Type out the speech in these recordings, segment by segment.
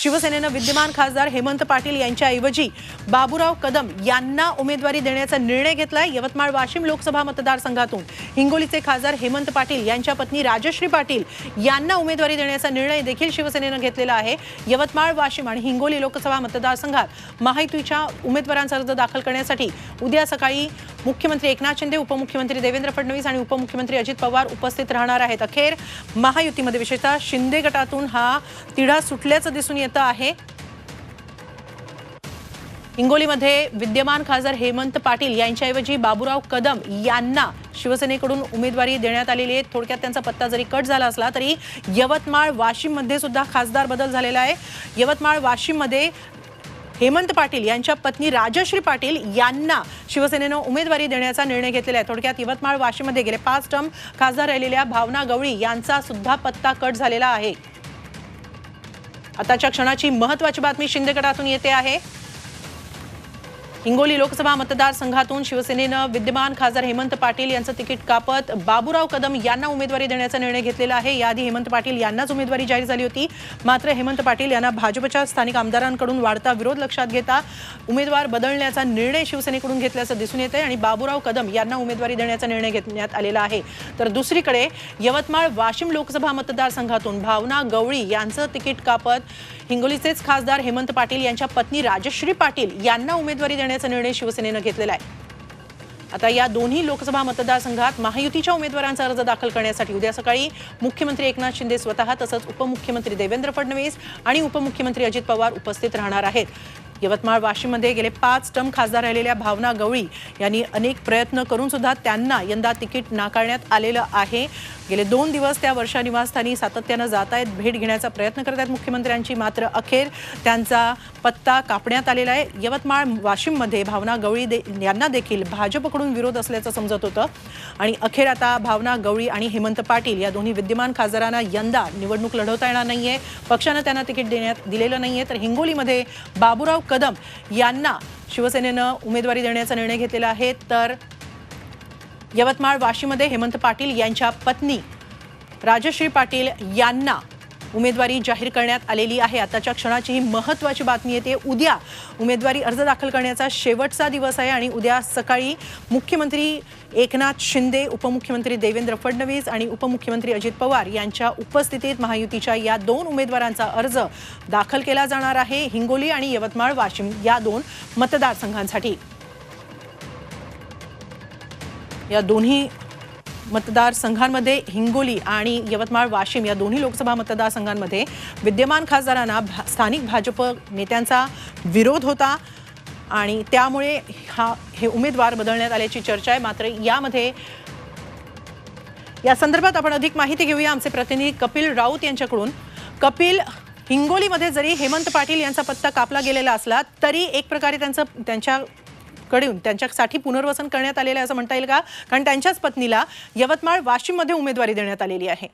शिवसेनेनं विद्यमान खासदार हेमंत पाटील यांच्याऐवजी बाबूराव कदम यांना उमेदवारी देण्याचा निर्णय घेतलाय. यवतमाळ वाशिम लोकसभा मतदारसंघातून हिंगोलीचे खासदार हेमंत पाटील यांच्या पत्नी राजश्री पाटील यांना उमेदवारी देण्याचा निर्णय देखील शिवसेनेनं घेतलेला आहे. यवतमाळ वाशिम आणि हिंगोली लोकसभा मतदारसंघात महायुतीच्या उमेदवारांचा अर्ज दाखल करण्यासाठी उद्या सकाळी मुख्यमंत्री एकनाथ शिंदे उपमुख्यमंत्री देवेंद्र फडणवीस आणि उपमुख्यमंत्री अजित पवार उपस्थित राहणार आहेत. अखेर महायुतीमध्ये विशेषतः शिंदे गटातून हा तिढा सुटल्याचं दिसून येतं आहे. हिंगोलीमध्ये विद्यमान खासदार हेमंत पाटील यांच्याऐवजी बाबूराव कदम यांना शिवसेनेकडून उमेदवारी देण्यात आलेली आहे. थोडक्यात त्यांचा पत्ता जरी कट झाला असला तरी यवतमाळ वाशिममध्ये सुद्धा खासदार बदल झालेला आहे. यवतमाळ वाशिममध्ये हेमंत पाटील यांच्या पत्नी राजश्री पाटील यांना शिवसेनेनं उमेदवारी देण्याचा निर्णय घेतलेला आहे. थोडक्यात यवतमाळ वाशीमध्ये गेले पाच टर्म खासदार राहिलेल्या भावना गवळी यांचा सुद्धा पत्ता कट झालेला आहे. आताच्या क्षणाची महत्वाची बातमी शिंदे गटातून येते आहे. हिंगोली लोकसभा मतदारसंघातून शिवसेनेनं विद्यमान खासदार हेमंत पाटील यांचं तिकीट कापत बाबूराव कदम यांना उमेदवारी देण्याचा निर्णय घेतलेला आहे. याआधी हेमंत पाटील यांनाच उमेदवारी जाहीर झाली होती. मात्र हेमंत पाटील यांना भाजपच्या स्थानिक आमदारांकडून वाढता विरोध लक्षात घेता उमेदवार बदलण्याचा निर्णय शिवसेनेकडून घेतल्याचं दिसून येतंय आणि बाबूराव कदम यांना उमेदवारी देण्याचा निर्णय घेण्यात आलेला आहे. तर दुसरीकडे यवतमाळ वाशिम लोकसभा मतदारसंघातून भावना गवळी यांचं तिकीट कापत हिंगोलीचेच खासदार हेमंत पाटील यांच्या पत्नी राजश्री पाटील यांना उमेदवारी देण्याचा निर्णय शिवसेनेनं घेतलेला आहे. आता या दोन्ही लोकसभा मतदारसंघात महायुतीच्या उमेदवारांचा अर्ज दाखल करण्यासाठी उद्या सकाळी मुख्यमंत्री एकनाथ शिंदे स्वतः तसंच उपमुख्यमंत्री देवेंद्र फडणवीस आणि उपमुख्यमंत्री अजित पवार उपस्थित राहणार आहेत. यवतमाळ वाशिममध्ये गेले पाच टर्म खासदार राहिलेल्या भावना गवळी यांनी अनेक प्रयत्न करून सुद्धा त्यांना यंदा तिकीट नाकारण्यात आलेलं आहे. गेले दोन दिवस त्या वर्षा निवासस्थानी सातत्यानं जात आहेत. भेट घेण्याचा प्रयत्न करत आहेत मुख्यमंत्र्यांची मात्र अखेर त्यांचा पत्ता कापण्यात आलेला आहे. यवतमाळ वाशिममध्ये भावना गवळी दे यांना देखील भाजपकडून विरोध असल्याचं समजत होतं. आणि अखेर आता भावना गवळी आणि हेमंत पाटील या दोन्ही विद्यमान खासदारांना यंदा निवडणूक लढवता येणार नाहीये. पक्षानं त्यांना तिकीट देण्यात दिलेलं नाहीये. तर हिंगोलीमध्ये बाबुराव कदम यांना शिवसेनेनं उमेदवारी देण्याचा निर्णय घेतलेला आहे. तर यवतमाळ वाशीमध्ये हेमंत पाटील यांच्या पत्नी राजश्री पाटील यांना उमेदवारी जाहीर करण्यात आलेली आहे. आताच्या क्षणाची ही महत्त्वाची बातमी येते उद्या उमेदवारी अर्ज दाखल करण्याचा शेवटचा दिवस आहे आणि उद्या सकाळी मुख्यमंत्री एकनाथ शिंदे उपमुख्यमंत्री देवेंद्र फडणवीस आणि उपमुख्यमंत्री अजित पवार यांच्या उपस्थितीत महायुतीच्या या दोन उमेदवारांचा अर्ज दाखल केला जाणार आहे. हिंगोली आणि यवतमाळ वाशिम या दोन मतदारसंघांसाठी. या दोन्ही मतदारसंघांमध्ये हिंगोली आणि यवतमाळ वाशिम या दोन्ही लोकसभा मतदारसंघांमध्ये विद्यमान खासदारांना भा स्थानिक भाजप नेत्यांचा विरोध होता. आणि त्यामुळे हा हे उमेदवार बदलण्यात आल्याची चर्चा आहे. मात्र यामध्ये या संदर्भात आपण अधिक माहिती घेऊया. आमचे प्रतिनिधी कपिल राऊत यांच्याकडून. कपिल हिंगोलीमध्ये जरी हेमंत पाटील यांचा पत्ता कापला गेलेला असला तरी एक प्रकारे त्यांचं त्यांच्या कडून त्यांच्यासाठी पुनर्वसन करण्यात आलेलं आहे असं म्हणता येईल का? कारण त्यांच्याच पत्नीला यवतमाळ वाशिममध्ये उमेदवारी देण्यात आलेली आहे.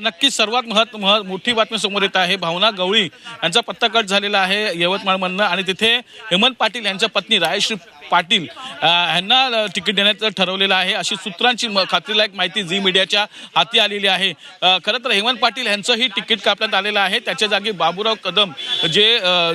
नक्कीच सर्वात महत् मह मोठी बातमी समोर येत आहे. भावना गवळी यांचा पत्ता कट झालेला आहे यवतमाळमधनं आणि तिथे हेमंत पाटील यांच्या पत्नी रायश्री पाटील यांना तिकीट देण्याचं ठरवलेलं आहे. अशी सूत्रांची खात्रीलायक माहिती झी मीडियाच्या हाती आलेली आहे. खरं तर हेमंत पाटील यांचंही तिकीट कापण्यात आलेलं आहे. त्याच्या जागी बाबूराव कदम जे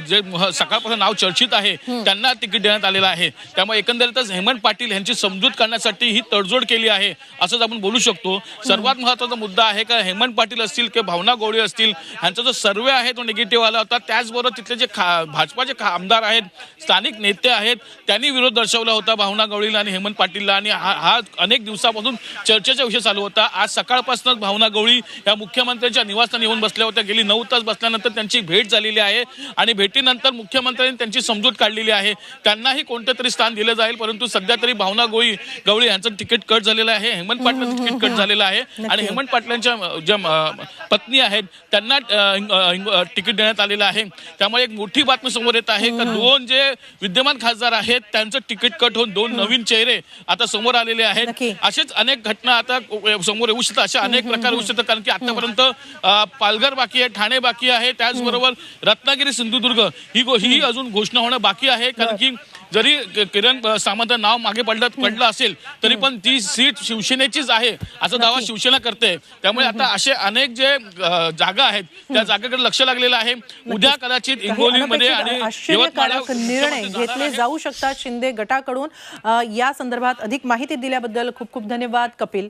जे सकाळपासून नाव चर्चित आहे त्यांना तिकीट देण्यात आलेलं आहे. त्यामुळे एकंदरीतच हेमंत पाटील यांची समजूत करण्यासाठी ही तडजोड केली आहे असंच आपण बोलू शकतो. सर्वात महत्त्वाचा मुद्दा आहे का हेमंत पाटील असतील किंवा भावना गोळी असतील यांचा जो सर्वे आहे तो निगेटिव्ह आला होता. त्याचबरोबर तिथले जे खा भाजपाचे आमदार आहेत स्थानिक नेते आहेत त्यांनी विरोध दर्शवला होता भावना गवळीला आणि हेमंत पाटीलला. आणि हा हा अनेक दिवसापासून चर्चेचा विषय चालू होता. आज सकाळपासूनच भावना गवळी या मुख्यमंत्र्यांच्या निवासस्थानी येऊन बसल्या होत्या. गेली नऊ तास बसल्यानंतर त्यांची भेट झालेली आहे. आणि भेटीनंतर मुख्यमंत्र्यांनी त्यांची समजूत काढलेली आहे. त्यांनाही कोणतं तरी स्थान दिलं जाईल परंतु सध्या तरी भावना गोळी गवळी यांचं तिकीट कट झालेलं आहे. हेमंत पाटलांचं तिकीट कट झालेलं आहे. आणि हेमंत पाटलांच्या ज्या पत्नी आहेत त्यांना तिकीट देण्यात आलेलं आहे. त्यामुळे एक मोठी बातमी समोर येत आहे. का दोन जे विद्यमान खासदार आहेत त्यांचं तिकीट कट होऊन दोन नवीन चेहरे आता समोर आलेले आहेत. असेच अनेक घटना आता समोर येऊ शकतात. अशा अनेक प्रकार येऊ शकतात. कारण की आतापर्यंत अ, पालघर बाकी आहे ठाणे बाकी आहे. त्याचबरोबर रत्नागिरी सिंधुदुर्ग. ही ही अजून घोषणा होणं बाकी आहे. कारण की जरी किरण सामंत नाव मागे पडलं पडलं असेल तरी पण ती सीट शिवसेनेचीच आहे. असा दावा शिवसेना करते. त्यामुळे आता असे अनेक जे जागा आहेत त्या जागेकडे लक्ष लागलेलं आहे. उद्या कदाचित हिंगोलीमध्ये अनपेक्षित आणि निर्णय घेतले. जाऊ शकतात शिंदे गटाकडून. या संदर्भात अधिक माहिती दिल्याबद्दल खूप खूप धन्यवाद. कपिल.